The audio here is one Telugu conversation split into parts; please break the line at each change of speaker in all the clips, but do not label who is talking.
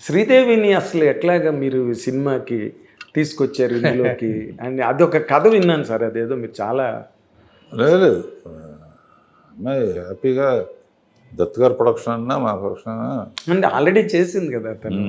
శ్రీదేవిని అసలు ఎట్లాగా మీరు సినిమాకి తీసుకొచ్చారు ఇందులోకి? అని అదొక కథ విన్నాను సార్ అదేదో మీరు చాలా
లేదు. అమ్మాయి హ్యాపీగా దత్ గారి ప్రొడక్షన్ అన్నా మా ప్రొడక్షన్ అన్నా.
అంటే ఆల్రెడీ చేసింది కదా తను.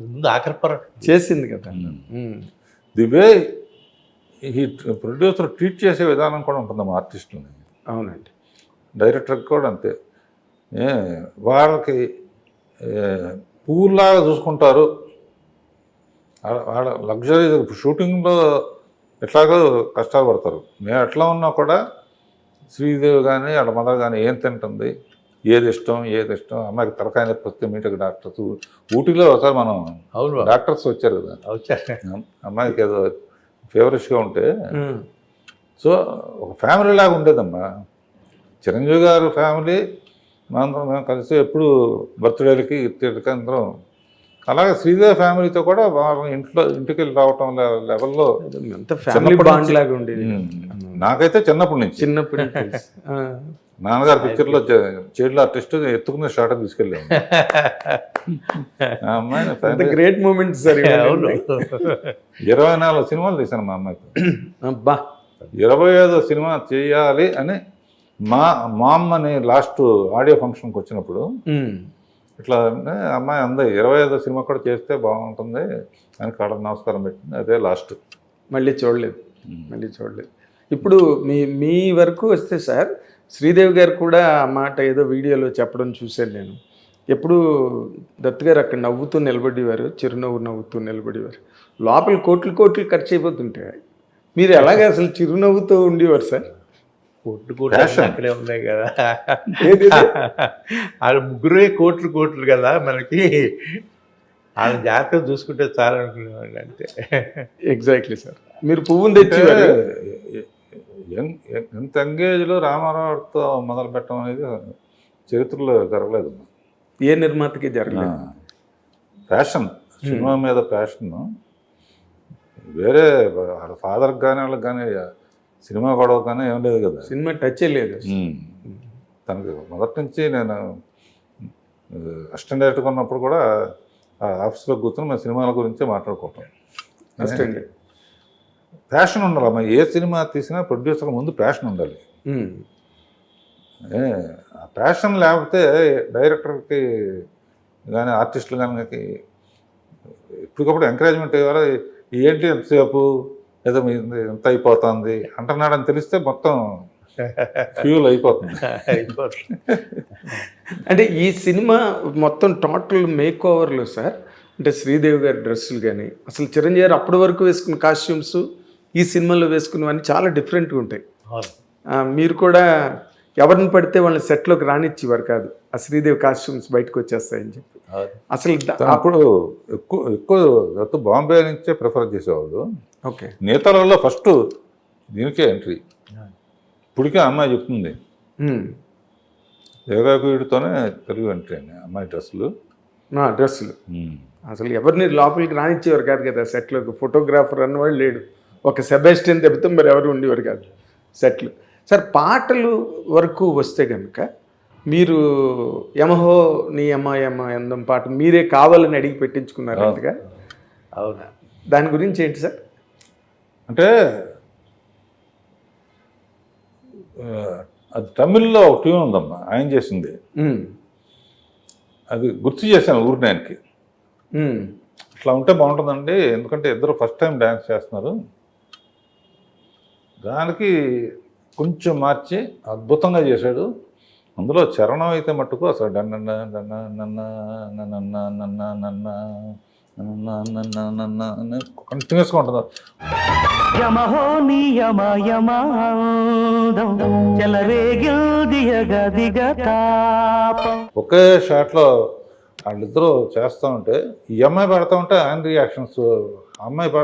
ముందు ఆఖరి
చేసింది కదా.
ది వే ఈ ప్రొడ్యూసర్ ట్రీట్ చేసే విధానం కూడా ఉంటుంది మా ఆర్టిస్టులని
అవునండి.
డైరెక్టర్కి కూడా అంతే. వాళ్ళకి పువ్వులాగా చూసుకుంటారు. వాళ్ళ- వాళ్ళ లగ్జరీ షూటింగ్లో ఎట్లాగో కష్టాలు పడతారు మేము ఎట్లా ఉన్నా కూడా శ్రీదేవి కానీ వాళ్ళ మదర్ కానీ ఏం తింటుంది? ఏది ఇష్టం? ఏది ఇష్టం? అమ్మాయికి తలకాయ నొప్పి వస్తే మీటకి డాక్టర్స్ ఊటీలో ఒకసారి మనం
అవును.
డాక్టర్స్ వచ్చారు కదా.
వచ్చారు
అమ్మాయికి ఏదో ఫేవరెట్గా ఉంటే. సో ఒక ఫ్యామిలీ లాగా ఉండేదమ్మా. చిరంజీవి గారు ఫ్యామిలీ మా అందరం మేము కలిసి ఎప్పుడు బర్త్డేలకి ఇట్టేలకి అందరం. అలాగే శ్రీదేవి ఫ్యామిలీతో కూడా ఇంట్లో ఇంటికి వెళ్ళి రావటం లెవెల్లో నాకైతే చిన్నప్పటి నుంచి.
చిన్నప్పటి.
నాన్నగారు పిక్చర్లో చైల్డ్ ఆర్టిస్ట్ ఎత్తుకున్న short తీసుకెళ్ళాము family-
great moment sir.
ఇరవై నాలుగు సినిమాలు తీశాను మా అమ్మాయికి
అబ్బా.
ఇరవై ఐదో సినిమా చేయాలి అని మా మా అమ్మని లాస్ట్ ఆడియో ఫంక్షన్కి వచ్చినప్పుడు. ఇట్లా అంటే అమ్మాయి అంది ఇరవై ఐదో సినిమా కూడా చేస్తే బాగుంటుంది అని కాడ నమస్కారం పెట్టింది అదే లాస్ట్.
మళ్ళీ చూడలేదు. మళ్ళీ చూడలేదు. ఇప్పుడు మీ మీ వరకు వస్తే సార్ శ్రీదేవి గారు కూడా ఆ మాట ఏదో వీడియోలో చెప్పడం చూశాను నేను. ఎప్పుడు దత్ గారు అక్కడ నవ్వుతూ నిలబడేవారు చిరునవ్వు నవ్వుతూ నిలబడేవారు. లోపల కోట్లు కోట్లు ఖర్చు అయిపోతుంటాయి. మీరు ఎలాగ అసలు చిరునవ్వుతో ఉండేవారు సార్?
కోట్లు కోట్లు ఉన్నాయి కదా? వాళ్ళ ముగ్గురే కోట్లు కోట్లు కదా మనకి. వాళ్ళ జాగ్రత్తగా చూసుకుంటే చాలు అనుకునేవాడిని అంతే.
ఎగ్జాక్ట్లీ సార్ మీరు పువ్వుని
యంగ్ ఎంత ఎంగేజ్లో రామారావుతో మొదలు పెట్టడం అనేది చరిత్రలో జరగలేదు.
ఏ నిర్మాతకి జరగలేదు.
ప్యాషన్ సినిమా మీద ప్యాషన్ వేరే వాళ్ళ ఫాదర్కి కానీ వాళ్ళకి కానీ సినిమా గొడవ కానీ ఏం లేదు కదా.
సినిమా టచే లేదు.
తనకి మొదటి నుంచి నేను అసిస్టెంట్ డైరెక్టర్గా ఉన్నప్పుడు కూడా ఆ ఆఫీస్లో కూర్చొని మన సినిమాల గురించే మాట్లాడుకుంటాం. ప్యాషన్ ఉండాలి అమ్మా. ఏ సినిమా తీసినా ప్రొడ్యూసర్ ముందు ప్యాషన్ ఉండాలి. ఆ ప్యాషన్ లేకపోతే డైరెక్టర్కి కానీ ఆర్టిస్టులు కానీ ఇప్పటికప్పుడు ఎంకరేజ్మెంట్ ఇవ్వాలి. ఏంటి ఎంతసేపు? ఏదో ఎంత అయిపోతుంది అంటున్నాడని తెలిస్తే మొత్తం ఫ్యూల్ అయిపోతుంది.
అయిపోతుంది.
అంటే ఈ సినిమా మొత్తం టోటల్ మేక్ ఓవర్లో సార్ అంటే శ్రీదేవి గారి డ్రెస్సులు కానీ అసలు చిరంజీవి గారు అప్పటి వరకు వేసుకున్న కాస్ట్యూమ్స్ ఈ సినిమాలో వేసుకున్నవన్నీ చాలా డిఫరెంట్గా ఉంటాయి. మీరు కూడా ఎవరిని పడితే వాళ్ళని సెట్లోకి రానిచ్చేవారు కాదు. ఆ శ్రీదేవి కాస్ట్యూమ్స్ బయటకు వచ్చేస్తాయని చెప్పి. అసలు
అప్పుడు ఎక్కువ ఎక్కువ బాంబే నుంచే ప్రిఫర్ చేసేవాళ్ళు
ఓకే.
నేతలలో ఫస్ట్ దీనికే ఎంట్రీ ఇప్పటికే అమ్మాయి చెప్తుంది.
ఉమ్.
యోగాకుడితోనే తెలుగు ఎంట్రీ అని అమ్మాయి డ్రెస్సులు.
డ్రెస్సులు. అసలు ఎవరిని లోపలికి రానిచ్చేవారు కాదు కదా సెట్లోకి. ఫోటోగ్రాఫర్ అన్నవాడు లేడు. ఒక సెబాస్టియన్ తప్పితే మరి ఎవరు ఉండేవారు కాదు. సెట్లు. సార్ పాటలు వరకు వస్తే కనుక మీరు యమహో నీ యమ యమ ఎందం పాట మీరే కావాలని అడిగి పెట్టించుకున్నారు అంతగా?
అవునా.
దాని గురించి ఏంటి సార్?
అంటే అది తమిళ్ళో ఒక ట్యూన్ ఉందమ్మా ఆయన చేసింది. అది గుర్తు చేశాను ఊరినాయనికి. అట్లా ఉంటే బాగుంటుందండి ఎందుకంటే ఇద్దరు ఫస్ట్ టైం డ్యాన్స్ చేస్తున్నారు. దానికి కొంచెం మార్చి అద్భుతంగా చేశాడు అందులో చరణం అయితే మట్టుకు అసలు డన్న డన్న నన్న నన్న నన్న నన్న నన్న నన్న నన్న అని కంటిన్యూస్గా ఉంటుంది ఒకే షాట్లో వాళ్ళిద్దరూ చేస్తూ ఉంటే ఈ అమ్మాయి పాడుతూ ఉంటే ఆయన రియాక్షన్స్ అమ్మాయి పా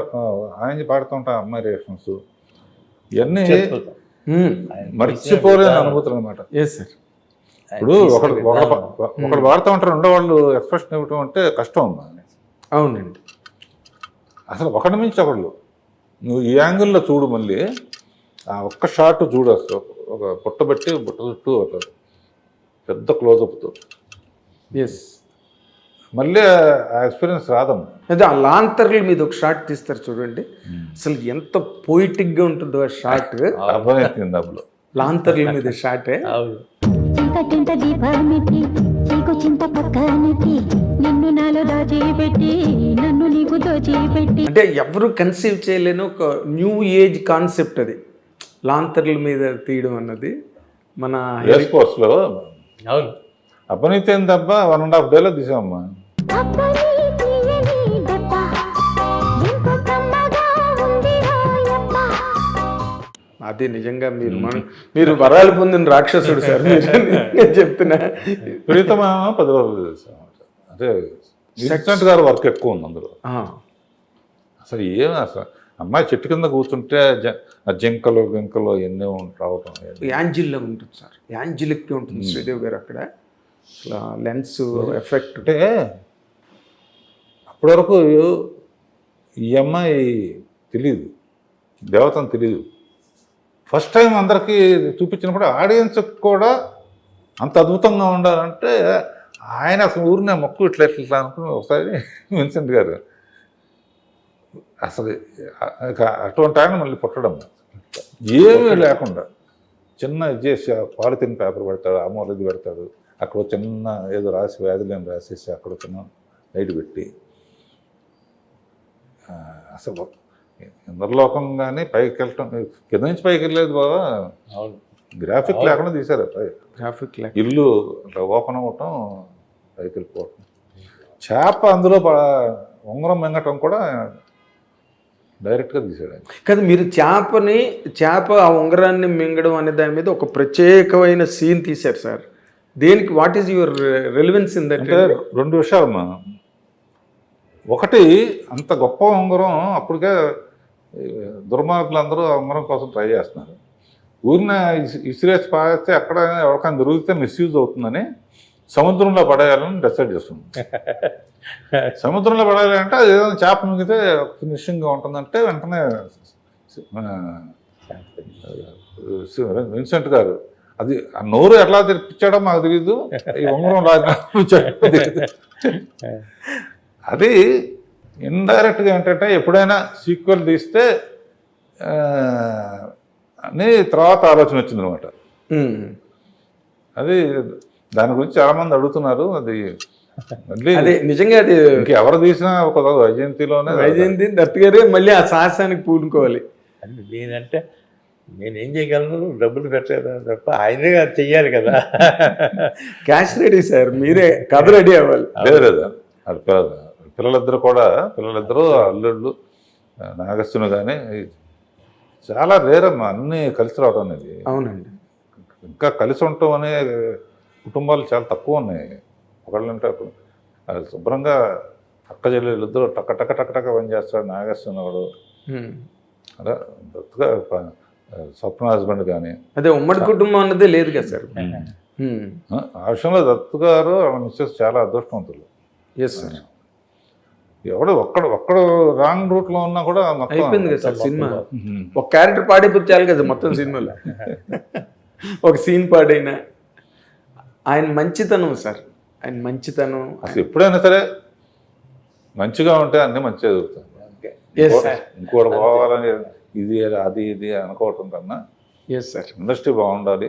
ఆయన పాడుతూ ఉంటే అమ్మాయి రియాక్షన్స్ ఇవన్నీ మర్చిపోలేని అనుభూతులు అనమాట
ఎస్ సార్
ఆయన
ఇప్పుడు ఒకడు ఒకడు ఒకడు పాడుతూ ఉంటారు రెండో వాళ్ళు ఎక్స్ప్రెషన్ ఇవ్వటం అంటే కష్టం అమ్మా.
అవునండి.
అసలు ఒకటి మించి ఒకళ్ళు. నువ్వు ఈ యాంగిల్లో చూడు మళ్ళీ. ఆ ఒక్క షాట్ చూడు అసలు. ఒక బుట్ట పెట్టి బుట్ట చుట్టూ ఒక పెద్ద క్లోజప్తో.
ఎస్
మళ్ళీ ఆ ఎక్స్పీరియన్స్ రాదమ్మా.
అదే ఆ లాంతర్ల మీద ఒక షాట్ తీస్తారు చూడండి. అసలు ఎంత పోయిటిక్గా ఉంటుందో ఆ షాట్
అర్థమైంది డబ్బులు
లాంతర్ల మీద షాటే
అవును.
చీకటింట దీపానికి చీకు చింత పక్కనికి నిన్ను నాలో దాచిపెట్టి నన్ను నీకు దోచిపెట్టి.
అంటే ఎవరు కన్సీవ్ చేయలేని ఒక న్యూ ఏజ్ కాన్సెప్ట్ అది. లాంతర్ల మీద తీయడం అన్నది మన
ఎయిర్ ఫోర్స్లో
అవును.
అపనీతి తప్ప వన్ అండ్ హాఫ్ డేలో తీసామమ్మా.
అది నిజంగా మీరు మన మీరు వరాలు పొందిన రాక్షసుడు సార్. నేను చెప్తున్నా.
ప్రీతమేమో పది రోజులు అంటే అసిస్టెంట్ గారు వర్క్ ఎక్కువ ఉంది అందులో. అసలు ఏం అసలు? అమ్మాయి చెట్టు కింద కూర్చుంటే జింకలు గింకలు ఎన్నో రావటం
యాంజిల్లో ఉంటుంది సార్. యాంజిలిక్ ఉంటుంది శ్రీదేవి గారు అక్కడ. అసలు లెన్స్ ఎఫెక్ట్.
అంటే అప్పటి వరకు ఈ అమ్మాయి తెలియదు దేవతను తెలియదు ఫస్ట్ టైం అందరికీ చూపించినప్పుడు ఆడియన్స్కి కూడా అంత అద్భుతంగా ఉండాలంటే ఆయన అసలు ఊరినే మొక్కు ఇట్లా ఇట్లా అనుకుని ఒకసారి విన్సెంట్ గారు అసలు అటువంటి ఆయన మళ్ళీ పుట్టడం. ఏమీ లేకుండా చిన్న ఇది చేసి పాలిథిన్ పేపర్ పెడతాడు అమూల ఇది పెడతాడు అక్కడ చిన్న ఏదో రాసి వ్యాధులను రాసేసి అక్కడ చిన్న లైట్ పెట్టి అసలు ఇంద్రలోకం కానీ పైకి వెళ్ళటం కింద నుంచి పైకి వెళ్ళలేదు బాబా
అవును.
గ్రాఫిక్ లేకుండా తీశారు పై
గ్రాఫిక్
ఇల్లు ఓపెన్ అవ్వటం పైకి వెళ్ళిపోవటం చేప అందులో ఉంగరం మింగటం కూడా డైరెక్ట్గా తీశాడు ఆయన.
కాదు మీరు చేపని చేప ఆ ఉంగరాన్ని మింగడం అనే దాని మీద ఒక ప్రత్యేకమైన సీన్ తీశారు సార్. దేనికి what is your relevance in that
అంటే రెండు విషయాలమ్మా ఒకటి అంత గొప్ప ఉంగరం అప్పటికే ఈ దుర్మార్గులు అందరూ ఆ ఉంగరం కోసం ట్రై చేస్తున్నారు. ఊరిన ఇసిరేసి పారేస్తే ఎక్కడ ఎవరికైనా దొరికితే మిస్యూజ్ అవుతుందని సముద్రంలో పడేయాలని డిసైడ్ చేస్తుంది సముద్రంలో పడేయాలంటే అది ఏదైనా చేప మింగితే ఫినిషింగ్గా ఉంటుందంటే వెంటనే విన్సెంట్ గారు అది ఆ నోరు ఎట్లా తెప్పించాడో మాకు తెలియదు ఈ ఉంగరం లాగా. అది ఇండైరెక్ట్గా ఏంటంటే ఎప్పుడైనా సీక్వెల్ తీస్తే అని తర్వాత ఆలోచన వచ్చింది అనమాట అది దాని గురించి చాలా మంది అడుగుతున్నారు. అది మళ్ళీ
నిజంగా అది
ఇంకెవరు తీసినా ఒక వైజయంతిలోనే
వైజయంతి దత్ గారే మళ్ళీ ఆ సాహసానికి పూనుకోవాలి.
అంటే నేనంటే నేనేం చేయగలను? డబ్బులు పెట్టలేదు తప్ప ఆయనే అది చెయ్యాలి కదా.
క్యాష్ రెడీ సార్ మీరే కథ రెడీ అవ్వాలి.
లేదు లేదు. అది పిల్లలిద్దరు కూడా పిల్లలిద్దరూ అల్లుళ్ళు నాగస్సును కానీ చాలా రేరమ్మా అన్నీ కలిసి రావడం అనేది.
అవునండి.
ఇంకా కలిసి ఉండటం అనే కుటుంబాలు చాలా తక్కువ ఉన్నాయి. ఒకళ్ళంటే ఒకళ్ళు. అది శుభ్రంగా అక్క చెల్లెళ్ళు ఇద్దరు టక్క టక్క టక్క టక్క పని చేస్తాడు నాగేశ్వర వాడు
ఉమ్.
అలా దత్తుగా ప- స్వప్న హస్బెండ్ కానీ
అదే ఉమ్మడి కుటుంబం అన్నదే లేదు కదా సార్.
ఆ విషయంలో దత్తు గారు మిస్సెస్ చాలా అదృష్టవంతులు.
ఎస్ సార్
ఎవడు ఒక్కడు ఒక్కడు రాంగ్ రూట్లో ఉన్నా కూడా మొత్తం
అయిపోయింది కదా సార్ సినిమా. ఒక క్యారెక్టర్ పాడైపోతే చాలు కదా మొత్తం సినిమాలో. ఒక సీన్ పాడైనా. ఆయన మంచితనం సార్. ఆయన మంచితనం.
అసలు ఎప్పుడైనా సరే మంచిగా ఉంటే అన్ని మంచిగా జరుగుతాయి.
ఎస్ సార్
ఇంకోటి పోవాలని ఇది అది ఇది అనుకోవటం కన్నా
ఎస్ సార్
ఇండస్ట్రీ బాగుండాలి.